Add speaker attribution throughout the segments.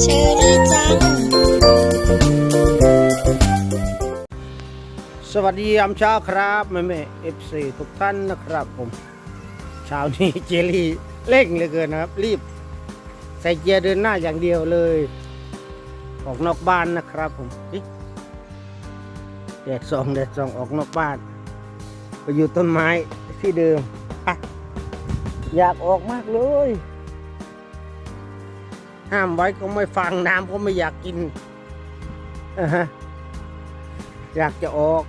Speaker 1: เชอรี่จัง
Speaker 2: สวัสดียามเช้าครับแม่แม่เอฟซีทุกท่านนะครับผมเช้านี้เจลี่เร่งเหลือเกินนะครับ รีบ ใส่เกียร์เดินหน้าอย่างเดียวเลย ออกนอกบ้านนะครับผมแดดส่องแดดส่องออกนอกบ้าน ไปอยู่ต้นไม้ที่เดิม อยากออกมากเลย ห้ามไว้ก็ไม่ฟังน้ำก็ไม่อยากกินอ่าฮะอยากจะออก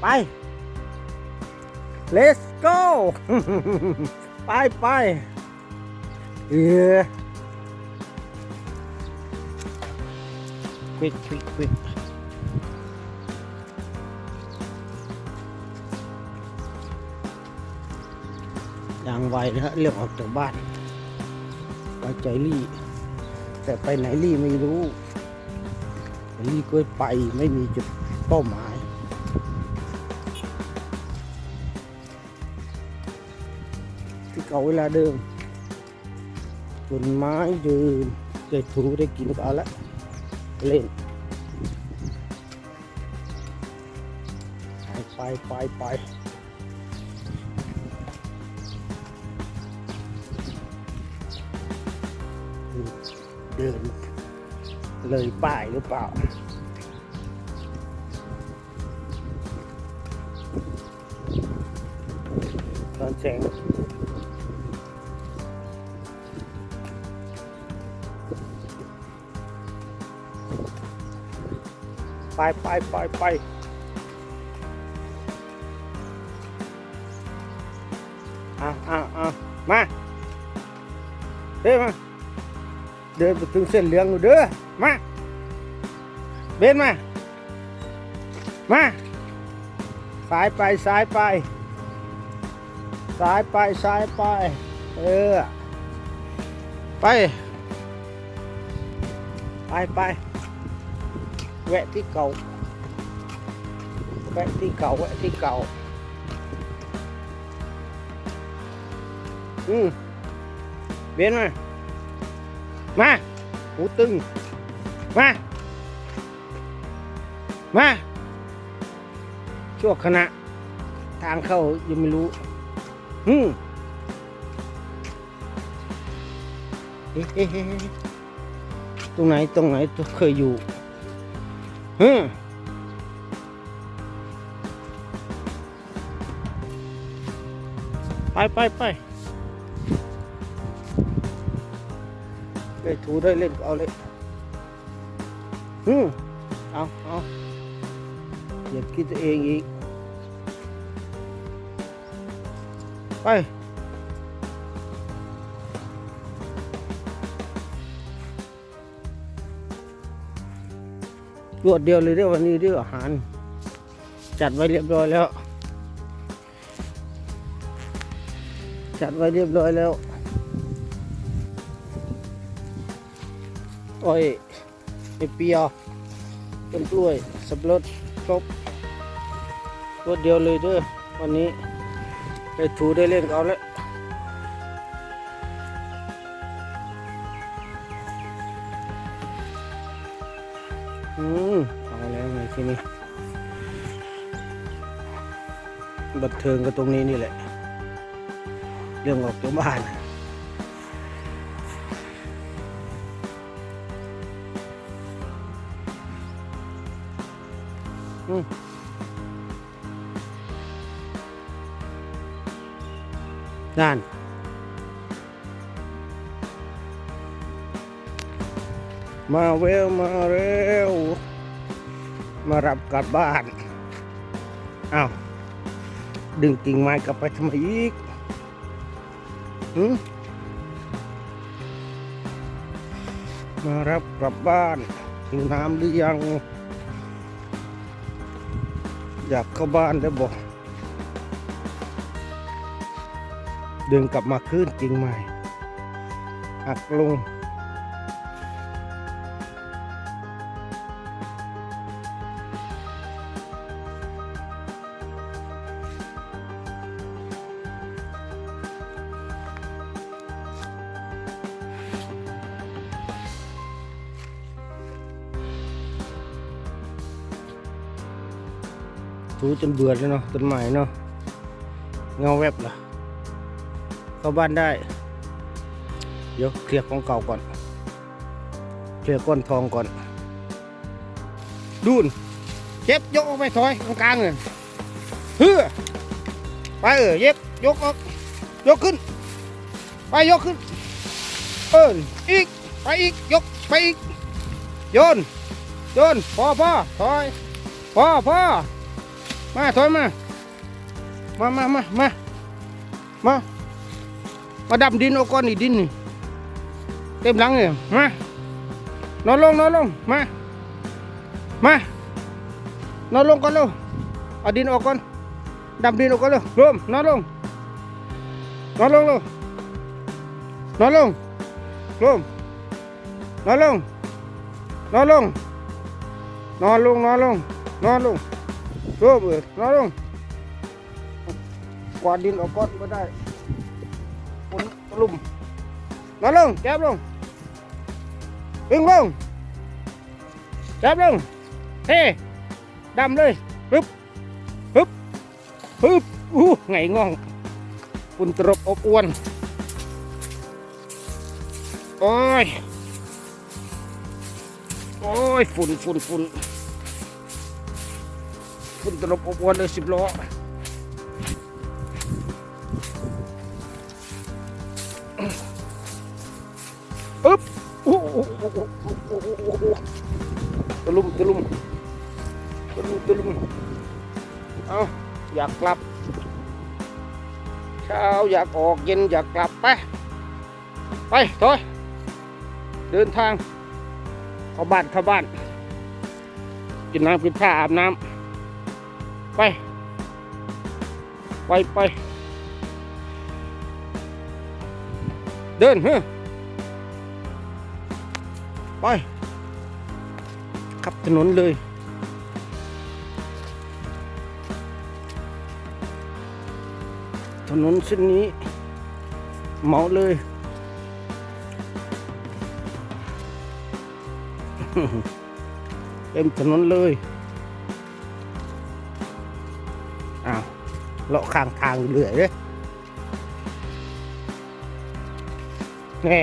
Speaker 2: ไป let's go ไปไปเออ quick quick quick อย่างไวนะฮะเรื่องออกจากบ้านไว้ใจลี่ แต่ไปไหนลี่ไม่รู้ลี่ก็ไปไม่มีจุดเป้าหมาย ที่เก่าเวลาเดิมต้นไม้ยืนเดิดถูได้กินก็เอาละเล่นไปไปไปไป ดิน เลยป้ายหรือเปล่า ตอนแสงไปไปไปไปอะอะอะมาเฮ้ยมา เดินไปถึงเส้นเหลืองอยู่เด้อมาเบนมา มาซ้ายไปซ้ายไปซ้ายไปซ้ายไป เออ ไป ไปไปแวะที่เก่าแวะที่เก่าแวะที่เก่าอืมเบนมา มาหูตึง มา มาชั่วขณะ ทางเข้ายังไม่รู้ฮึมตรงไหนตรงไหนตัวเคยอยู่ฮึมไปไปไป ได้ถูได้เล่นก็เอาเลยฮึมเอาเอาอย่าคิดตัวเองอีก ไป รวดเดียวเลยเด้อวันนี้เด้ออาหาร จัดไว้เรียบร้อยแล้ว จัดไว้เรียบร้อยแล้ว อ้อยไอเปียต้นกล้วยสับปะรดครบรวดเดียวเลยเด้อวันนี้ได้ถูได้เล่นเอาแล้วอืมเอาแล้วไงที่นี้บันเทิงก็ตรงนี้นี่แหละ เรื่องออกจากบ้าน อืมด้านมาเวลมาเร็ว มารับกลับบ้านอ้าวดึงกิ่งไม้กลับไปทำไมอีกมารับกลับบ้านหิวน้ำหรือยัง อยากเข้าบ้านได้บอกเดินกลับมาขึ้นจริงไหมหักลง ถูจนเบื่อแล้วเนาะต้นไม้เนาะเงาแวบละเข้าบ้านได้ เดี๋ยวเคลียร์ของเก่าก่อน เคลียร์ก้อนทองก่อน ดูนเจ็บยกออกไปถอยตรงกลางเลยเฮือไปเออเย็บยกออกยกขึ้น ไปยกขึ้น เอินอีก ไปอีก ยก ไปอีก โยน โยน พอพอถอย พอพอ มาถอยมา มามามามามา มาดำดินเอาก้อนนี่ดินนี่ เต็มหลังเลยมานอนลงนอนลงมา มานอนลงก่อนเร็วเอาดินออกก่อนดำดินออกก่อนเร็วรวมนอนลงนอนลงเร็วนอนลงรวมนอนลงนอนลงนอนลงนอนลงนอนลง รวเออนอนลงกวาดดินออกก่อนก็ได้ฝนตลุ่มนอนลงแก็บลงอึ้งลงแก็บลงเฮดำเลยปึ๊บปึ๊บปึ๊บอู้ไงงองฝุ่นตรบอบอวน โอ้ย โอ้ย ฝุ่นฝุ่นฝุ่น ฝุ่นตรบอบอวนเลยสิบล้อปึ๊บตะลุมตะลุมตะลุมตะลุมเอาอยากกลับ เช้าอยากออกเย็นอยากกลับไป ไปถอยเดินทางเข้าบ้านเข้าบ้านกินน้ำกินท่าอาบน้ำ ไป ไปไป เดินเฮ้ไป ขับถนนเลย ถนนเส้นนี้ เมาเลย เต็มถนนเลย เลาะข้างทางเรื่อยเลยแน่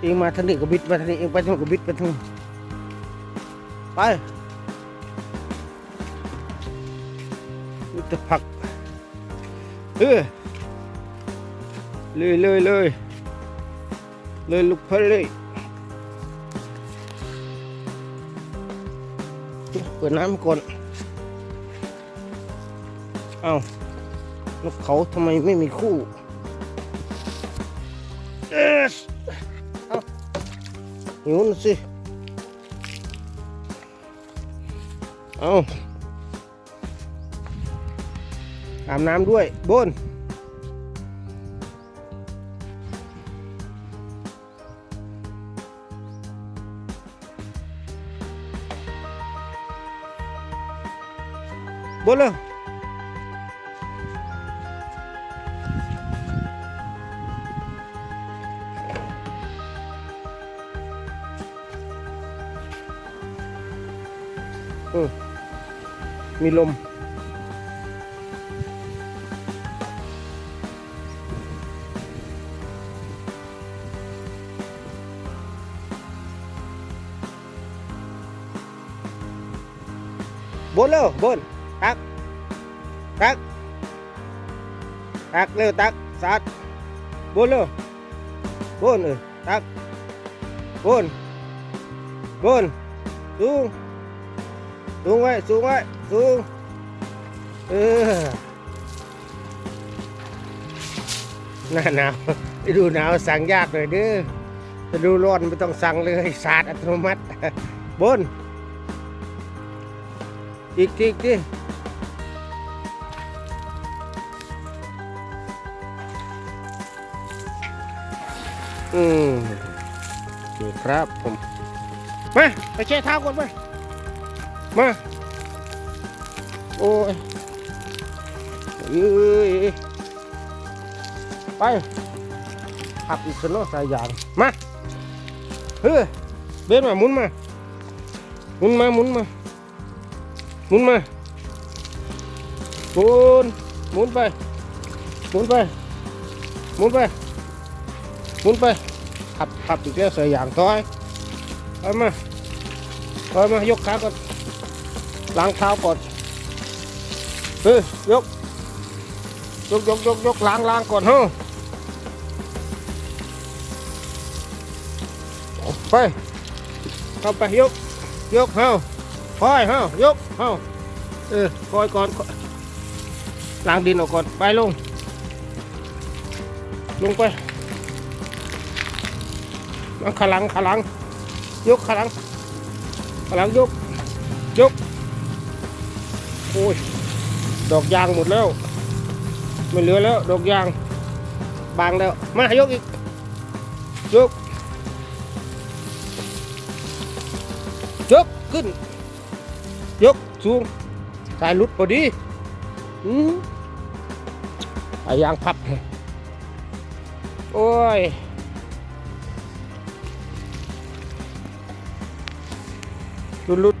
Speaker 2: เองมาทางนี้ก็บิดไปทางนี้เองไปทางนู้ก็บิดไปทางไปมีแต่ผักเออเลยเลยเลยเลยลูกพลเลยเปิดน้ำก่อน เอานกเขาทำไมไม่มีคู่เอสเอาหิวนะสิ เอาอาบน้ำด้วยบนบนเลย มีลมบนเร็วบนตักตักตักเร็วตักสัดบ นเร็วบนเออตักบนบนสูงเออหน้าหนาวไปดูหนาวสั่งยากเลยเด้อไปดูร้อนไม่ต้องสั่งเลยศาสาดอัตโนมัติ บน อีกทีอีกทีอืมโอเคครับผม มา ไปแช่เท้าก่อนไปมา โอ้ยเอ้ยไปขับอีกสนอสายยางมาเฮ้ยเบนมาหมุนมาหมุนมาหมุนมาหมุนมาหมุนหมุนไปหมุนไปหมุนไปหมุนไปขับขับอีกแล้วใส่อย่างต้อยเอามาเอามายกขาก่อนล้างเท้าก่อน เฮ้ยยก ยกยกยกยกล้างล้างก่อนเฮ้ยไปเข้าไปยก ยกเฮ้าคอยเฮ้ายกเฮ้าเออคอยก่อนล้างดินออกก่อนไปลง ลงไปมาขลังขลัง ยกขลังขลังยก ยก โอ้ย ดอกยางหมดแล้ว ไม่เหลือแล้ว ดอกยาง บางแล้ว มายกอีก ยก ยกขึ้น ยกสูง สายลุดพอดี อืมไอยางพับ โอ้ยลุดลุด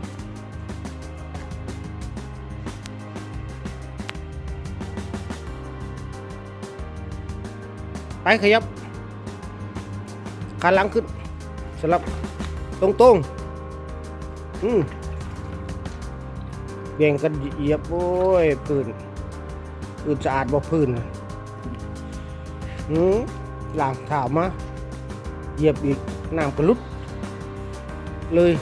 Speaker 2: ไปขยับขาหลังขึ้นสลับตรงตรงอืมเบี่ยงกันเหยียบโอ้ยปืนอื่นสะอาดบ่พื้นน่ะหืมล้างเท้ามาเหยียบอีกน้ำกระลุด เลย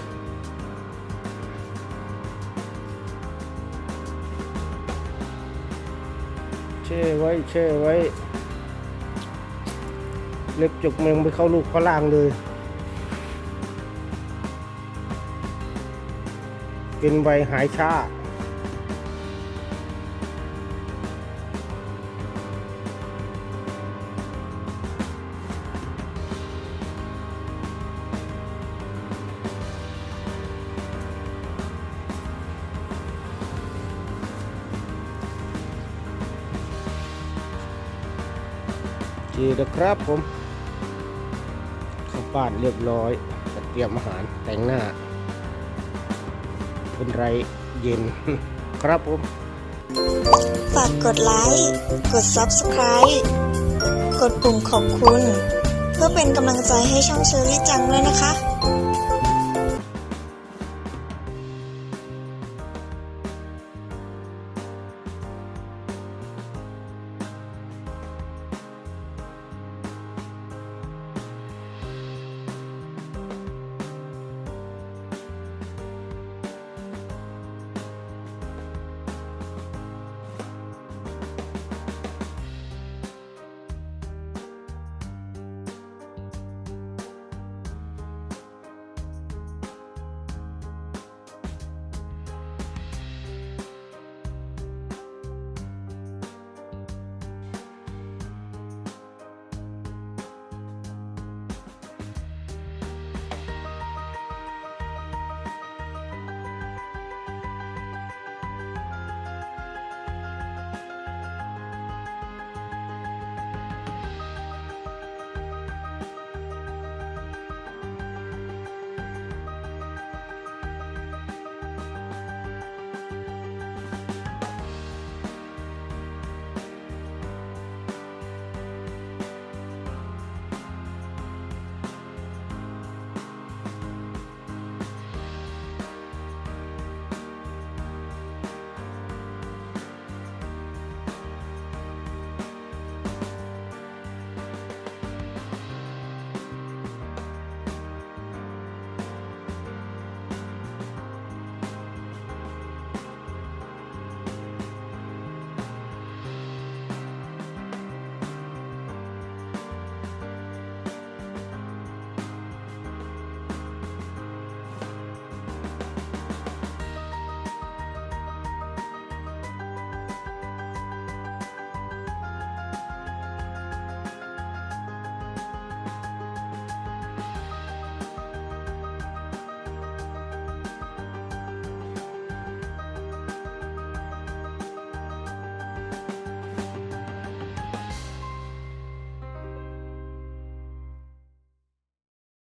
Speaker 2: เช่ไว้เช่ไว้ เล็บจกแมงไปเข้าลูกเข้าล่างเลย เป็นใบหายชาดีนะครับผม บ้านเรียบร้อยจัดเตรียมอาหารแต่งหน้า เป็นไรเย็นครับผม
Speaker 1: ฝากกดไลค์ กด Subscribe กดปุ่มขอบคุณ เพื่อเป็นกำลังใจให้ช่องเชอรี่จังด้วยนะคะ